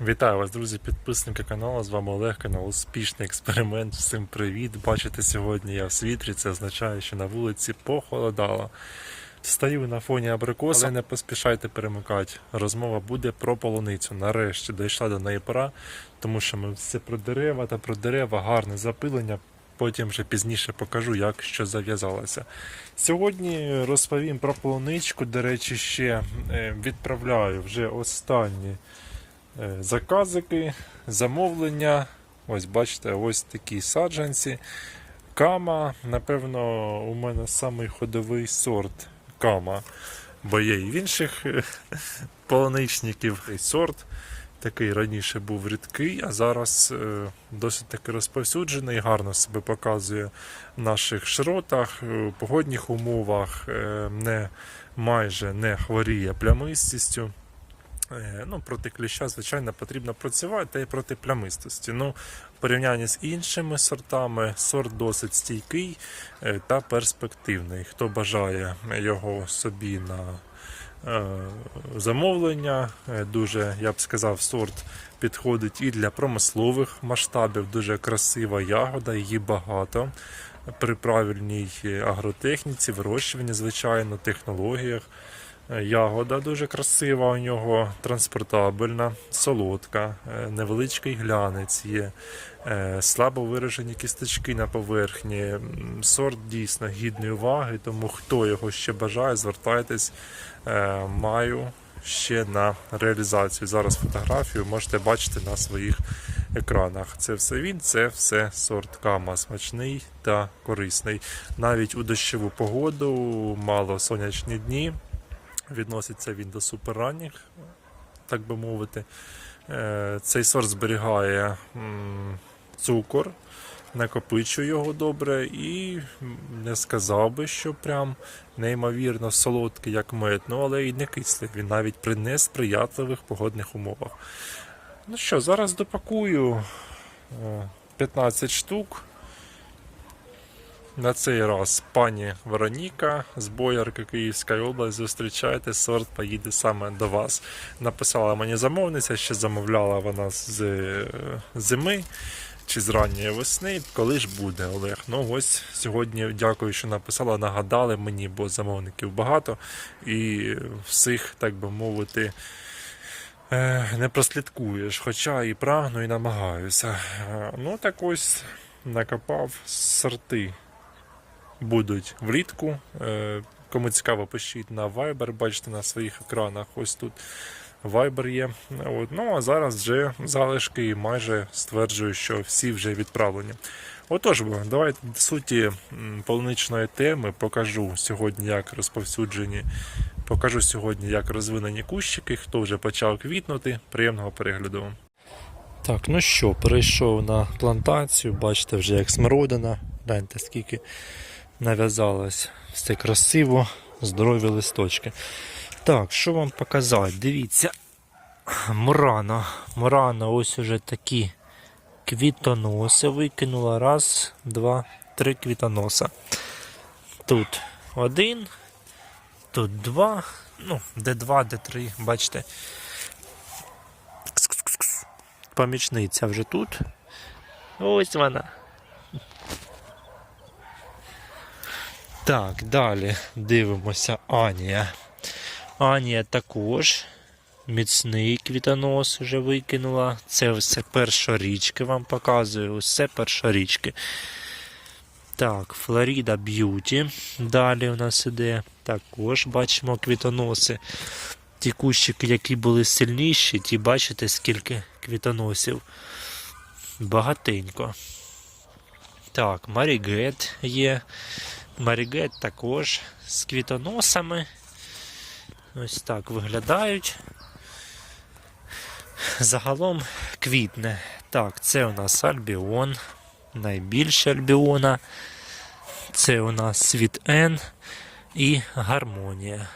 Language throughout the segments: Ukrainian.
Вітаю вас, друзі, підписники каналу. З вами Олег, канал Успішний експеримент. Всім привіт. Бачите, сьогодні я в світрі. Це означає, що на вулиці похолодало. Стою на фоні абрикоса, але не поспішайте перемикати. Розмова буде про полуницю. Нарешті дійшла до неї пора, тому що ми все про дерева та про дерева, гарне запилення. Потім вже пізніше покажу, як що зав'язалося. Сьогодні розповім про полуничку. До речі, ще е, відправляю вже останні заказики, замовлення. Ось бачите, ось такі саджанці. Кама, напевно, у мене самий ходовий сорт кама, бо є і в інших е, полуничників цей сорт. Такий раніше був рідкий, а зараз е, досить таки розповсюджений, гарно себе показує в наших широтах, е, погодних умовах, е, не майже не хворіє плямистістю. Е, Ну, проти кліща, звичайно, потрібно працювати, та й проти плямистості. Ну, в порівнянні з іншими сортами, сорт досить стійкий е, та перспективний. Хто бажає його собі на е, замовлення, дуже, я б сказав, сорт підходить і для промислових масштабів. Дуже красива ягода, її багато. При правильній агротехніці, вирощуванні, звичайно, технологіях. Ягода дуже красива у нього, транспортабельна, солодка, е, невеличкий глянець є, е, слабо виражені кісточки на поверхні. Сорт дійсно гідний уваги, тому хто його ще бажає, звертайтесь. Е, Маю ще на реалізацію. Зараз фотографію можете бачити на своїх екранах. Це все він, це все сорт кама, смачний та корисний. Навіть у дощову погоду, мало сонячні дні. Відноситься він до суперранніх, так би мовити. Е, Цей сорт зберігає цукор, накопичує його добре і не сказав би, що прям неймовірно солодкий, як мед, ну але і не кислий. Він навіть при несприятливих погодних умовах. Ну що, зараз допакую е, 15 штук. На цей раз пані Вероніка з Боярки Київської області зустрічайте, сорт поїде саме до вас. Написала мені замовниця, ще замовляла вона з зими чи з ранньої весни. Коли ж буде, Олег? Ну ось сьогодні дякую, що написала, нагадали мені, бо замовників багато і всіх, так би мовити. е, Не прослідкуєш, хоча і прагну, і намагаюся. Е, Ну так ось накопав сорти будуть влітку. Е, Кому цікаво, пишіть на Viber, бачите на своїх екранах. Ось тут Viber є. От. Ну а зараз вже залишки і майже стверджую, що всі вже відправлені. Отож, давайте до суті полуничної теми покажу сьогодні, як розповсюджені. Покажу сьогодні, як розвинені кущики, хто вже почав квітнути. Приємного перегляду. Так, ну що, перейшов на плантацію, бачите вже як смородина. Гляньте, скільки нав'язалось. Все красиво, здорові листочки. Так, що вам показати? Дивіться. Мурана. Мурана ось уже такі квітоноси викинула. Раз, два, три квітоноса. Тут один, тут два. Ну, де два, де три, бачите. Помічниця вже тут. Ось вона. Так, далі дивимося Анія. Анія також міцний квітонос вже викинула. Це все першорічки вам показую. Усе першорічки. Так, Флоріда Б'юті. Далі у нас іде. Також бачимо квітоноси. Ті кущики, які були сильніші, ті бачите, скільки квітоносів. Багатенько. Так, Марігет є. Марігет також з квітоносами. Ось так виглядають. Загалом квітне. Так, це у нас альбіон, найбільше альбіона. Це у нас світ N і гармонія.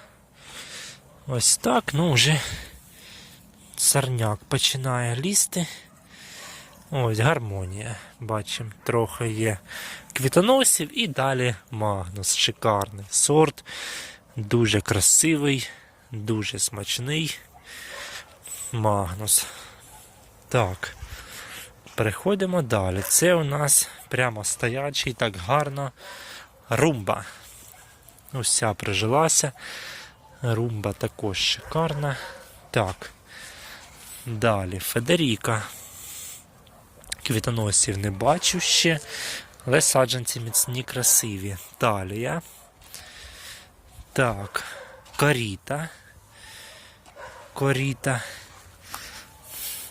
Ось так, ну вже сорняк починає лізти. Ось гармонія. Бачимо, трохи є квітоносів і далі Магнус. Шикарний сорт. Дуже красивий, дуже смачний. Магнус. Так. Переходимо далі. Це у нас прямо стоячий, так гарно. Румба. Уся прижилася. Румба також шикарна. Так. Далі Федеріка. Квітоносів не бачу ще, але саджанці міцні, красиві. Талія. Так. Коріта. Коріта.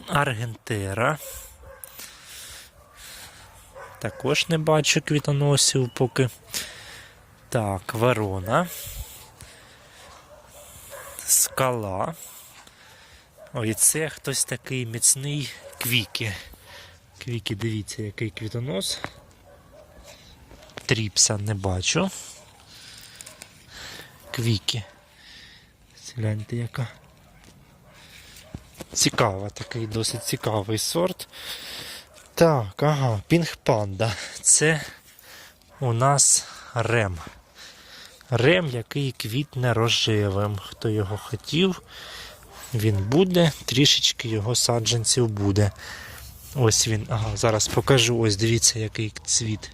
Аргентера. Також не бачу квітоносів поки. Так, Верона. Скала. Ой, це хтось такий міцний квіки. Квіки, дивіться, який квітонос. Тріпса не бачу. Квіки. Гляньте, яка. Цікава, такий досить цікавий сорт. Так, ага, Пінг Панда. Це у нас рем. Рем, який квітне рожевим. Хто його хотів, він буде, трішечки його саджанців буде. Ось він. Ага, зараз покажу. Ось дивіться, який цвіт.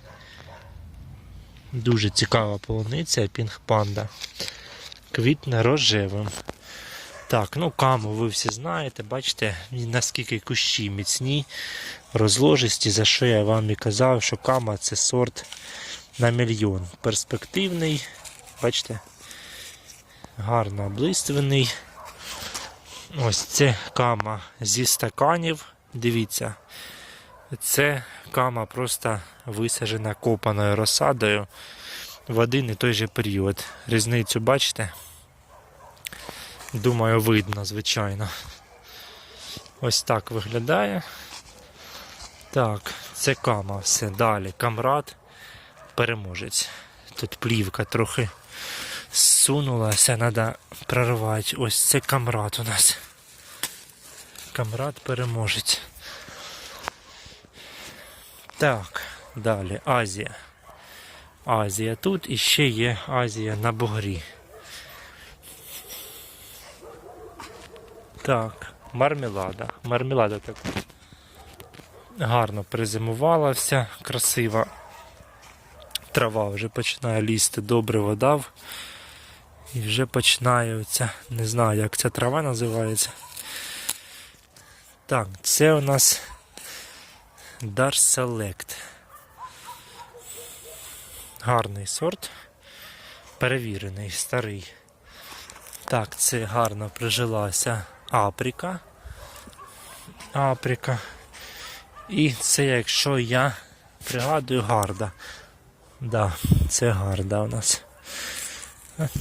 Дуже цікава полуниця, Пінг Панда. Квітне рожевим. Так, ну каму ви всі знаєте, бачите, наскільки кущі міцні, розложисті, за що я вам і казав, що кама це сорт на мільйон. Перспективний, бачите, гарно облиственний. Ось це кама зі стаканів. Дивіться, це кама просто висаджена копаною розсадою в один і той же період. Різницю бачите? Думаю, видно, звичайно. Ось так виглядає. Так, це кама, все. Далі. Камрад, переможець. Тут плівка трохи зсунулася, треба прорвати. Ось це камрад у нас. Камрад переможець. Так, далі Азія. Азія тут і ще є Азія на бугрі. Так, мармелада. Мармелада така. Гарно призимувала вся, красива. Трава вже починає лізти, добре вода. І вже починає оця, не знаю, як ця трава називається. Так, це у нас Dar Select. Гарний сорт. Перевірений, старий. Так, це гарно прижилася Априка. Априка. І це, якщо я пригадую, гарда. Да, це гарда у нас.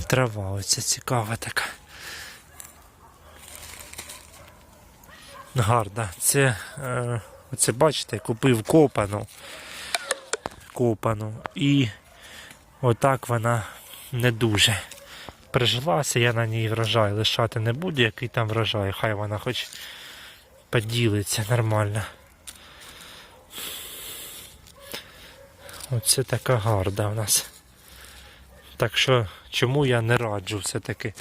Трава оця цікава така. Гарда. Це, е, оце бачите, купив копану. Копану. І отак вона не дуже прижилася, я на ній врожай лишати не буду, який там врожай, хай вона хоч поділиться нормально. Оце така гарда у нас. Так що, чому я не раджу все-таки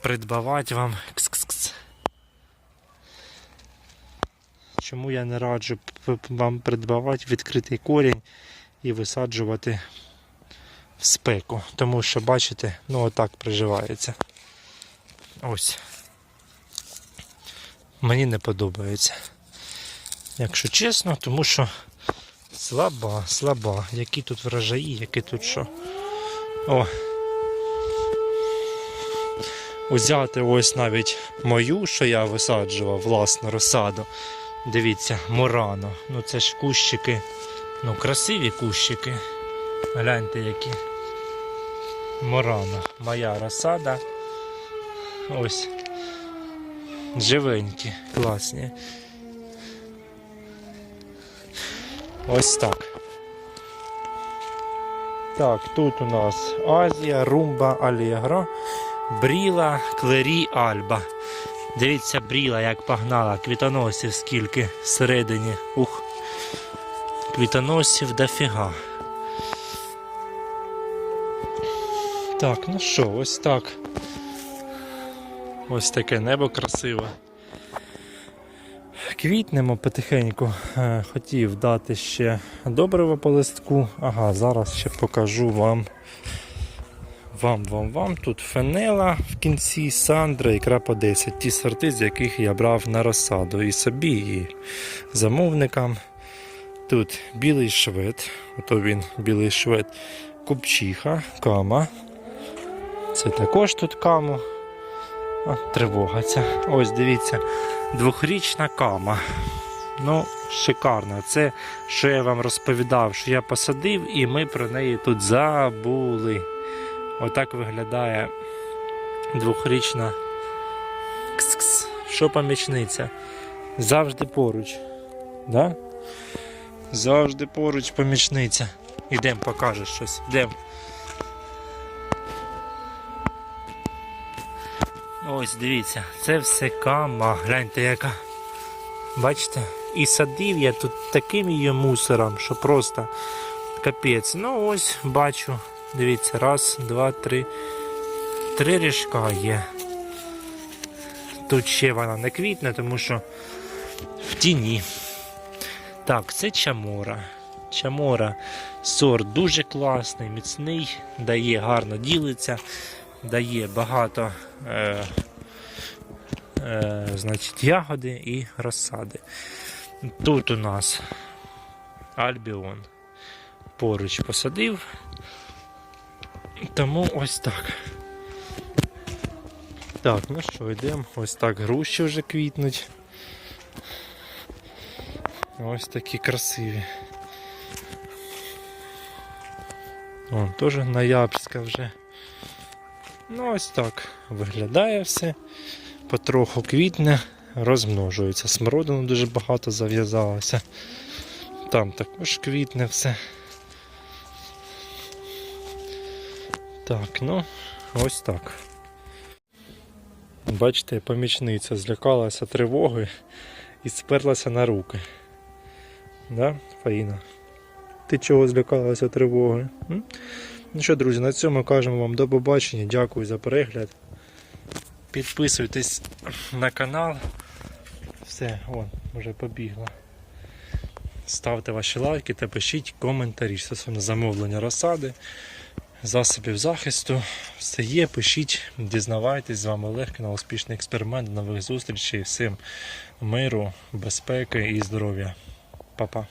придбавати вам. Кс-кс-кс. Чому я не раджу вам придбавати відкритий корінь і висаджувати в спеку. Тому що, бачите, ну отак приживається. Ось. Мені не подобається. Якщо чесно, тому що слаба, слаба. Які тут врожаї, які тут що. О. Узяти ось навіть мою, що я висаджував, власну розсаду. Дивіться, Мурано. Ну це ж кущики. Ну, красиві кущики. Гляньте які. Морана. Моя розсада. Ось. Живенькі, класні. Ось так. Так, тут у нас Азія, Румба, Алегро, Бріла, Клері, Альба. Дивіться, бріла, як погнала, квітоносів скільки всередині. Ух. Квітоносів дофіга. Так, ну що, ось так. Ось таке небо красиве. квітнемо потихеньку. Е, Хотів дати ще добриво по листку. Ага, зараз ще покажу вам. Вам, вам, вам. Тут фенела в кінці, Сандра і крапа 10. Ті сорти, з яких я брав на розсаду і собі, і замовникам. Тут білий швед, ото він білий швед, купчиха, кама. Це також тут каму. А, тривога ця. Ось дивіться, двохрічна кама. Ну, шикарно. Це, що я вам розповідав, що я посадив і ми про неї тут забули. Отак виглядає двохрічна кс-кс. Що помічниця? Завжди поруч. Да? Завжди поруч помічниця. Ідем, покажеш щось. Ідем. Ось дивіться, це все кама. Гляньте яка. Бачите? І садив я тут таким її мусором, що просто капець. Ну ось бачу. Дивіться, раз, два, три. Три ріжка є. Тут ще вона не квітне, тому що в тіні. Так, це чамора. Чамора сорт дуже класний, міцний, дає гарно ділиться, дає багато е, е, значить, ягоди і розсади. Тут у нас Альбіон поруч посадив. Тому ось так. Так, ну що, йдемо. Ось так груші вже квітнуть. Ось такі красиві. О, теж ноябрьська вже. Ну ось так виглядає все. Потроху квітне, розмножується. Смородину дуже багато зав'язалося. Там також квітне все. Так, ну, ось так. Бачите, помічниця злякалася тривоги і сперлася на руки. Да, Фаїна? Ти чого злякалася тривоги? Ну що, друзі, на цьому кажемо вам до побачення. Дякую за перегляд. Підписуйтесь на канал. Все, вон, вже побігла. Ставте ваші лайки та пишіть коментарі стосовно замовлення розсади, засобів захисту. Все є, пишіть, дізнавайтесь. З вами Олег, канал Успішний експеримент. До нових зустрічей. Всім миру, безпеки і здоров'я. Па-па.